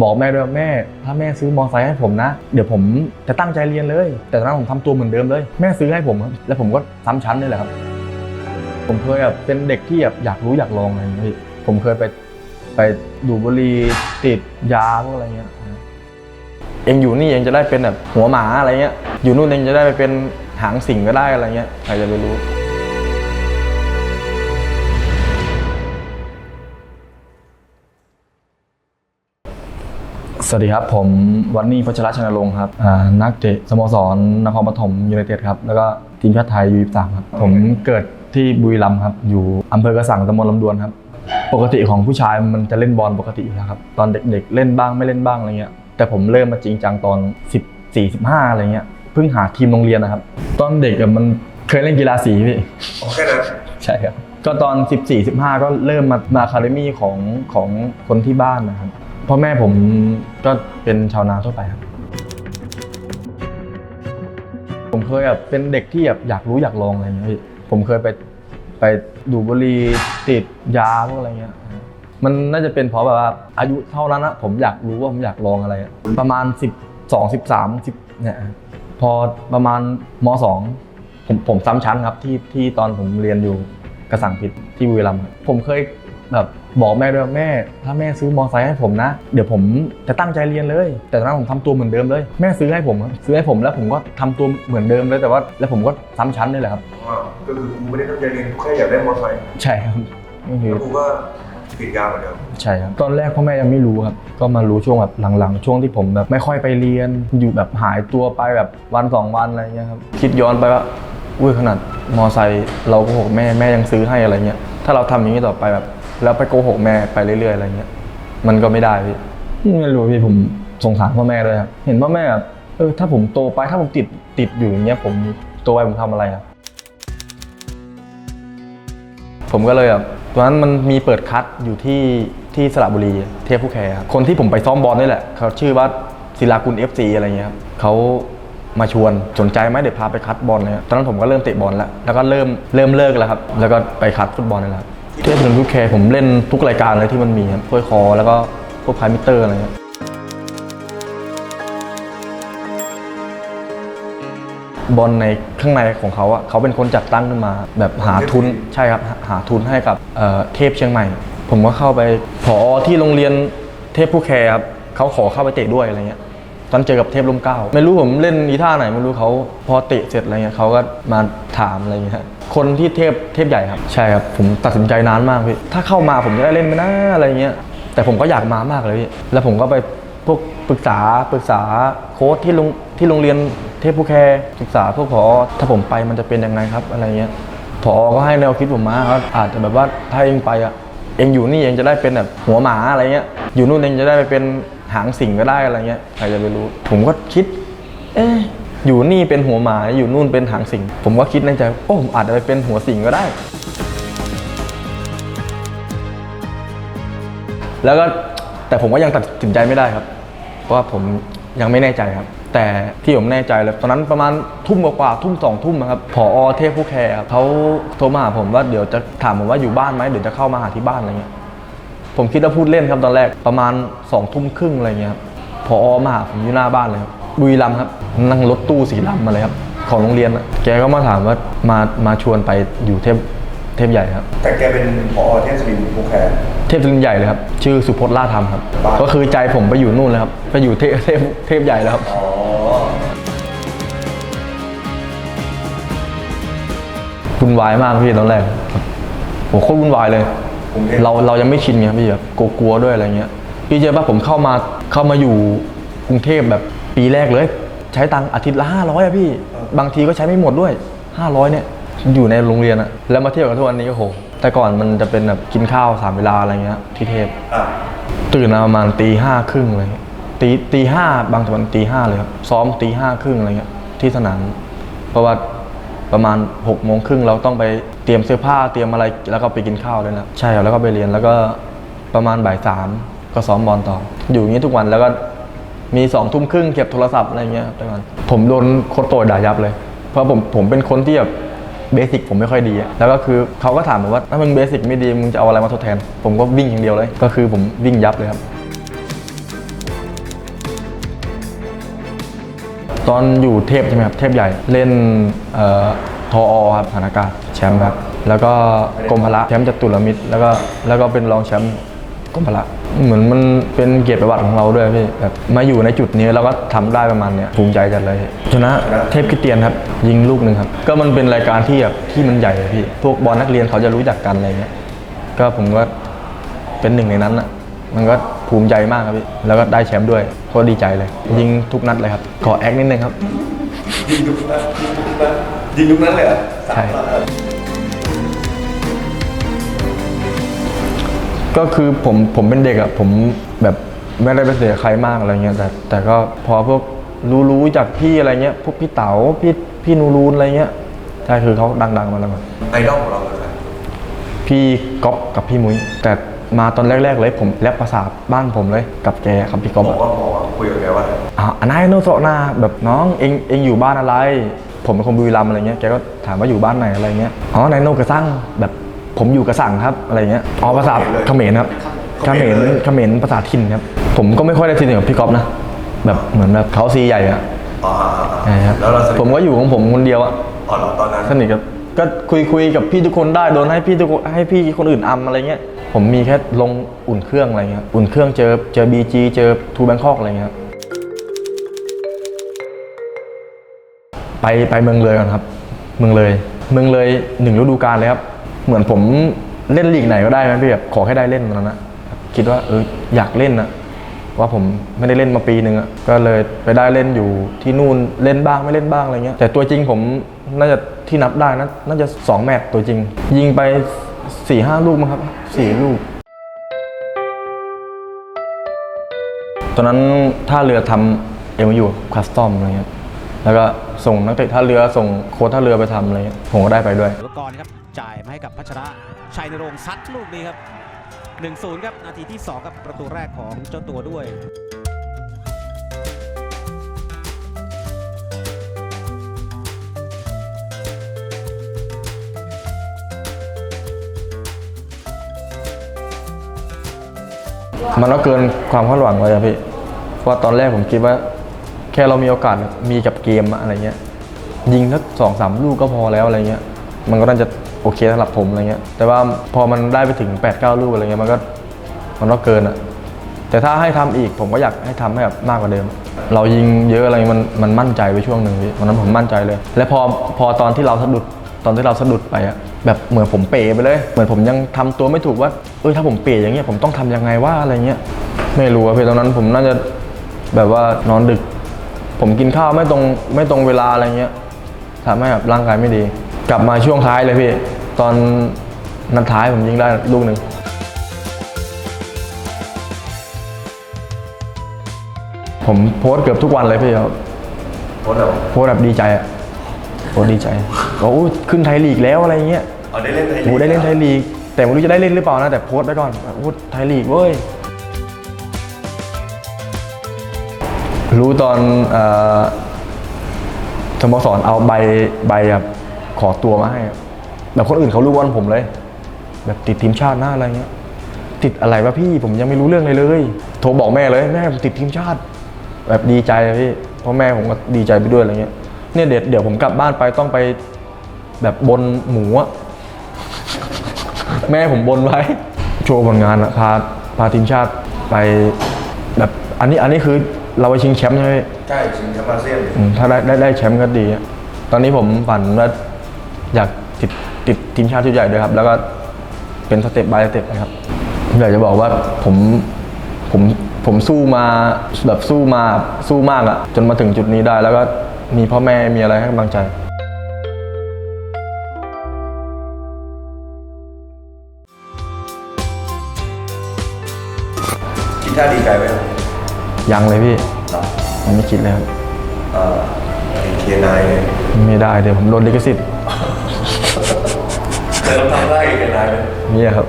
บอกแม่ด้วยแม่ ถ้าแม่ซื้อมอเตอร์ไซค์ให้ผมนะ เดี๋ยวผมจะตั้งใจเรียนเลย แต่ตอนนั้นผมทำตัวเหมือนเดิมเลย แม่ซื้อให้ผมครับแล้วผมก็ซ้ำชั้นนี่แหละครับ ผมเคยแบบเป็นเด็กที่แบบอยากรู้อยากลองอะไรอย่างเงี้ยผมเคยไปไปดูบุหรี่ติดยาพวกอะไรเงี้ยเองอยู่นี่เองจะได้เป็นแบบหัวหมาอะไรเงี้ย อยู่นู่นเองจะได้ไปเป็นหางสิงก็ได้อะไรเงี้ยใครจะไปรู้ สวัสดีครับ ผมวันนี้พัชรชนรงค์ครับอ่านักเตะสโมสรนครปฐมยูไนเต็ดครับ แล้วก็ทีมชาติไทยยู23ครับ ผมเกิดที่บุรีรัมย์ครับ อยู่อำเภอกระสังตำบลลำดวนครับ ปกติของผู้ชายมันจะเล่นบอลปกติอยู่แล้วครับ ตอนเด็กๆ เล่นบ้างไม่เล่นบ้างอะไรเงี้ย แต่ผมเริ่มมาจริงจังตอน 14 15อะไรเงี้ย เพิ่งหาทีมโรงเรียนนะครับ ตอนเด็กอะมันเคยเล่นกีฬาสีพี่แค่นั้นใช่ครับก็ตอน 14 15 ก็เริ่มมามาคาเดมี่ของของคนที่บ้านนะครับ พ่อแม่ผมก็เป็นชาวนาทั่วไปครับ ผมเคยแบบเป็นเด็กที่แบบอยากรู้อยากลองอะไรอย่างเงี้ยพี่ผมเคยไปไปดูดบุหรี่ติดยาพวกอะไรเงี้ย มันน่าจะเป็นเพราะแบบว่าอายุเท่านั้นนะผมอยากรู้ว่าผมอยากลองอะไร ประมาณ 12 13 10เนี่ยพอประมาณม 2 ผมผมซ้ำชั้นครับที่ที่ตอนผมเรียนอยู่กระสังพิษที่บุรีรัมย์ผมเคยแบบ บอกแม่ด้วยว่าแม่ ถ้าแม่ซื้อมอเตอร์ไซค์ให้ผมนะ เดี๋ยวผมจะตั้งใจเรียนเลย แต่ตอนนั้นผมทำตัวเหมือนเดิมเลย แม่ซื้อให้ผมครับซื้อให้ผมแล้วผมก็ทำตัวเหมือนเดิมเลยแต่ว่าแล้วผมก็ซ้ำชั้นนี่แหละครับอ๋อก็คือกูไม่ได้ตั้งใจเรียนกูแค่อยากได้มอเตอร์ไซค์ใช่ครับก็คือแล้วกูก็ติดยาเหมือนเดิมใช่ครับตอนแรกพ่อแม่ยังไม่รู้ครับก็มารู้ช่วงแบบหลังๆ ช่วงที่ผมแบบไม่ค่อยไปเรียนอยู่แบบหายตัวไปแบบวันสองวันอะไรเงี้ยครับคิดย้อนไปว่าอุ้ยขนาดมอไซค์เราโกหกแม่แม่ยังซื้อให้อะไรเงี้ยถ้าเราทำอย่างนี้ต่อไปแบบ แล้วไปโกหกแม่ไปเรื่อยๆอะไรเงี้ย มันก็ไม่ได้พี่ไม่รู้พี่ผมสงสารพ่อแม่ด้วยครับเห็นพ่อแม่แบบเออถ้าผมโตไปถ้าผมติดติดอยู่อย่างเงี้ยผมโตไปผมทำอะไรอะผมก็เลยแบบตอนนั้นมันมีเปิดคัดอยู่ที่ที่สระบุรีเทพผู้แคร์ครับคนที่ผมไปซ้อมบอลนี่แหละเขาชื่อว่าศิลากุล FC อะไรเงี้ยครับเขามาชวนสนใจไหมเดี๋ยวพาไปคัดบอลเลยครับตอนนั้นผมก็เริ่มเตะบอลแล้วแล้วก็เริ่มเริ่มเลิกแล้วครับแล้วก็ไปคัดฟุตบอลนี่แหละ ครับเทพผู้แคร์ผมเล่นทุกรายการเลยที่มันมีครับถ้วยคอแล้วก็พวกพายมิเตอร์อะไรเงี้ยบอลในข้างในของเขาอะเขาเป็นคนจัดตั้งขึ้นมา แบบหาทุนใช่ครับหาหาทุนให้กับเอ่อเทพเชียงใหม่ ผมก็เข้าไปผอที่โรงเรียนเทพผู้แคร์ครับเขาขอเข้าไปเตะด้วยอะไรเงี้ย ตอนเจอกับเทพร่มเก้าไม่รู้ผมเล่นอีท่าไหนไม่รู้เขาพอเตะเสร็จอะไรเงี้ยเขาก็มาถามอะไรเงี้ยคนที่เทพเทพใหญ่ครับ ใช่ครับ ผมตัดสินใจนานมากพี่ถ้าเข้ามาผมจะได้เล่นไหมนะอะไรเงี้ยแต่ผมก็อยากมามากเลยพี่แล้วผมก็ไปพวกปรึกษาปรึกษาโค้ชที่โรงที่โรงเรียนเทพผู้แคร์ปรึกษาพวกพอถ้าผมไปมันจะเป็นยังไงครับอะไรเงี้ยพอก็ให้แนวคิดผมมาครับอาจจะแบบว่าถ้าเองไปอะเองอยู่นี่เองจะได้เป็นแบบหัวหมาอะไรเงี้ยอยู่นู่นเองจะได้ไปเป็น หางสิงก็ได้อะไรเงี้ยใครจะไปรู้ ผมก็คิด เอ๊ะอยู่นี่เป็นหัวหมาอยู่นู่นเป็นหางสิงผมก็คิดในใจโอ้ผมอาจจะไปเป็นหัวสิงก็ได้ แล้วก็แต่ผมก็ยังตัดสินใจไม่ได้ครับ เพราะว่าผมยังไม่แน่ใจครับ แต่ที่ผมแน่ใจเลยตอนนั้นประมาณทุ่มกว่าทุ่มสองทุ่มอะครับผอเทพผู้แคร์เขาโทรมาหาผมว่าเดี๋ยวจะถามผมว่าอยู่บ้านไหมเดี๋ยวจะเข้ามาหาที่บ้านอะไรเงี้ย ผมคิดว่าพูดเล่นครับตอนแรกประมาณสองทุ่มครึ่งอะไรเงี้ยครับพอมาหาผมอยู่หน้าบ้านเลยครับบุรีรัมย์ครับ นั่งรถตู้สีดำมาเลยครับ ของโรงเรียนอะแกก็มาถามว่ามามาชวนไปอยู่เทพเทพใหญ่ครับ แต่แกเป็นพอเทศบาลภูแคร์เทพลินใหญ่เลยครับ ชื่อสุพจน์ล่าธรรมครับบ้านก็คือใจผมไปอยู่นู่นเลยครับ ไปอยู่เทพเทพเทพใหญ่แล้วครับอ๋อวุ่นวายมากพี่ตอนแรกโหโคตรวุ่นวายเลย กรุงเทพ เราเรายังไม่ชินไงพี่แบบกลัวๆด้วยอะไรเงี้ยพี่เจอป่ะผมเข้ามาเข้ามาอยู่กรุงเทพแบบปีแรกเลย ใช้ตังค์อาทิตย์ละห้าร้อยอะพี่ บางทีก็ใช้ไม่หมดด้วยห้าร้อยเนี่ยอยู่ในโรงเรียนอะแล้วมาเที่ยวกันทุกวันนี้ก็โหแต่ก่อนมันจะเป็นแบบกินข้าวสามเวลาอะไรเงี้ยที่เทพ อะตื่นมาประมาณตีห้าครึ่งอะไรเงี้ยตีตีห้าบางวันตีห้าเลยครับซ้อมตีห้าครึ่งอะไรเงี้ยที่สนามเพราะว่าประมาณหกโมงครึ่งเราต้องไป เตรียมเสื้อผ้าเตรียมอะไรแล้วก็ไปกินข้าวเลยนะใช่แล้วก็ไปเรียนแล้วก็ประมาณบ่ายสามก็ซ้อมบอลต่อ อยู่อย่างนี้ทุกวันแล้วก็มีสองทุ่มครึ่งเก็บโทรศัพท์อะไรเงี้ยทุกวันผมโดนโคตรด่ายับเลย เพราะผมผมเป็นคนที่แบบเบสิกผมไม่ค่อยดีแล้วก็คือเขาก็ถามผมว่าถ้ามึงเบสิกไม่ดีมึงจะเอาอะไรมาทดแทน ผมก็วิ่งอย่างเดียวเลย ก็คือผมวิ่งยับเลยครับ ตอนอยู่เทพใช่ไหมครับเทพใหญ่เล่นออทออครับฐานอากาศ มป์ครับ แล้วก็กรมพละแชมป์จตุรมิตร แล้วก็แล้วก็เป็นรองแชมป์กรมพละเหมือนมันเป็นเกียรติประวัติของเราด้วยพี่แบบมาอยู่ในจุดนี้แล้วก็ทำได้ประมาณเนี้ยภูมิใจจัดเลย ชนะเทพคริสเตียนครับ ยิงลูกหนึ่งครับ ก็มันเป็นรายการที่แบบที่มันใหญ่อะพี่ พวกบอลนักเรียนเขาจะรู้จักกันอะไรเงี้ยก็ผมก็เป็นหนึ่งในนั้นอะมันก็ภูมิใจมากครับพี่ แล้วก็ได้แชมป์ด้วยก็ดีใจเลย ยิงทุกนัดเลยครับ ขอแอคนิดนึงครับ ยิงทุกนัดยิงทุกนัดยิงทุกนัดเลยเหรอใช่ ก็คือผมผมเป็นเด็กอะผมแบบไม่ได้ไปเสียใครมากอะไรเงี้ยแต่แต่ก็พอพวกรู้รู้จากพี่อะไรเงี้ยพวกพี่เต๋าพี่พี่นูรูนอะไรเงี้ยใช่คือเขาดัง ๆมาแล้วครับไอดอลของเราคือใครพี่ก๊อฟกับพี่มุ้ยแต่มาตอนแรก ๆ เลยผมแรปภาษาบ้านผมเลยกับแกครับพี่ก๊อฟบอกอะว่าบอกว่าคุยกับแกว่าอะอันนั้นโนโซนาแบบน้องเองเองอยู่บ้านอะไร ผมเป็นคนบุรีรัมย์อะไรเงี้ยแกก็ถามว่าอยู่บ้านไหนอะไรเงี้ยอ๋อนายโนกระสั่งแบบ ผมอยู่กระสั่งครับอะไรเงี้ยอ๋อภาษาเขมรครับเขมรเขมรภาษาถิ่นครับ ผมก็ไม่ค่อยได้สนิทกับพี่ก๊อฟนะแบบเหมือนแบบเขาซีใหญ่อะอ๋ออ่าอ่าใช่ครับแล้วเราสนิทผมก็อยู่ของผมคนเดียวอะอ๋อเหรอตอนนั้นสนิทกับก็คุยคุยกับพี่ทุกคนได้โดนให้พี่ทุกคนให้พี่คนอื่นอำอะไรเงี้ยผมมีแค่ลงอุ่นเครื่องอะไรเงี้ยอุ่นเครื่องเจอเจอบีจีเจอทูแบงคอกอะไรเงี้ยไปไปเมืองเลยก่อนครับ เมืองเลย เมืองเลยหนึ่งฤดูกาลเลยครับ เหมือนผมเล่นลีกไหนก็ได้นะพี่แบบขอให้ได้เล่นตอนนั้นนะคิดว่าเอออยากเล่นนะว่าผมไม่ได้เล่นมาปีหนึ่งอะก็เลยไปได้เล่นอยู่ที่นู่นเล่นบ้างไม่เล่นบ้างอะไรเงี้ยแต่ตัวจริงผมน่าจะที่นับได้นะน่าจะสองแมตช์ตัวจริง ยิงไปสี่ห้าลูกมั้งครับสี่ลูก ตอนนั้นท่าเรือทำเอ็มยูคัสตอมอะไรเงี้ยแล้วก็ส่งนักเตะท่าเรือส่งโค้ชท่าเรือไปทำอะไรเงี้ยผมก็ได้ไปด้วยอุปกรณ์ครับ จ่ายมาให้กับพัชระชัยนรงค์ซัดลูกนี้ครับ 1-0 ครับ นาทีที่2ครับประตูแรกของเจ้าตัวด้วยมันก็เกินความคาดหวังเลยอะพี่ เพราะตอนแรกผมคิดว่า แค่เรามีโอกาสมีกับเกมอะอะไรเงี้ย ยิงสักสองสามลูกก็พอแล้วอะไรเงี้ย มันก็น่าจะโอเคสำหรับผมอะไรเงี้ยแต่ว่าพอมันได้ไปถึง8ปดเก้าลูกอะไรเงี้ยมันก็มันก็เกินอะแต่ถ้าให้ทำอีกผมก็อยากให้ทำให้แบบมากกว่าเดิม เรายิงเยอะอะไรมันมันมั่นใจไปช่วงหนึ่งวันนั้นผมมั่นใจเลย และพอพอตอนที่เราสะดุดตอนที่เราสะดุดไปอะแบบเหมือนผมเป๋ไปเลย เหมือนผมยังทำตัวไม่ถูกว่าเออถ้าผมเป๋อย่างเงี้ยผมต้องทำยังไงว่าอะไรเงี้ยไม่รู้อะพี่ตอนนั้นผมน่าจะแบบว่านอนดึก ผมกินข้าวไม่ตรงไม่ตรงเวลาอะไรเงี้ยทำให้แบบร่างกายไม่ดี กลับมาช่วงท้ายเลยพี่ ตอนนัดท้ายผมยิงได้ลูกหนึ่งผมโพสต์เกือบทุกวันเลยพี่ครับโค้ชเหรอโพสต์แบบดีใจอะโพสต์ดีใจโอ้ขึ้นไทยลีกแล้วอะไรเงี้ยอ๋อได้เล่นไทยลีกโอ้ได้เล่นไทยลีก แต่ไม่รู้จะได้เล่นหรือเปล่านะแต่โพสต์ไว้ก่อนโอ้ไทยลีกเว้ยรู้ตอนเอ่อสโมสรเอาใบใบแบบ ขอตัวมาให้อะแบบคนอื่นเขารู้วันผมเลย แบบติดทีมชาติหน้าอะไรเงี้ย ติดอะไรวะพี่ผมยังไม่รู้เรื่องเลยเลย โทรบอกแม่เลยแม่ผมติดทีมชาติ แบบดีใจอะพี่เพราะแม่ผมก็ดีใจไปด้วยอะไรเงี้ยเนี่ยเดี๋ยวเดี๋ยวผมกลับบ้านไปต้องไปแบบบนหมูอะแม่ผมบนไว้ โชว์ผลงานอะพาพาทีมชาติไปแบบอันนี้อันนี้คือเราไปชิงแชมป์ใช่ไหมพี่ใช่ชิงแชมป์อาเซียนอืมถ้าได้ได้ได้แชมป์ก็ดีอะตอนนี้ผมฝันว่า อยากติดติดทีมชาติชุดใหญ่ด้วยครับ แล้วก็เป็นสเต็ปบายสเต็ปนะครับอยากจะบอกว่าผมผมผมสู้มาแบบสู้มาสู้มากอะจนมาถึงจุดนี้ได้ แล้วก็มีพ่อแม่มีอะไรให้กำลังใจคิดท่าดีใจไหมยังเลยพี่เหรอยังไม่คิดเลยครับเอ่อไอ้เคนายเนี่ยไม่ได้เดี๋ยวผมโดนลิขสิทธิ์ แต่เราทำได้กันนายไหม เนี่ยครับ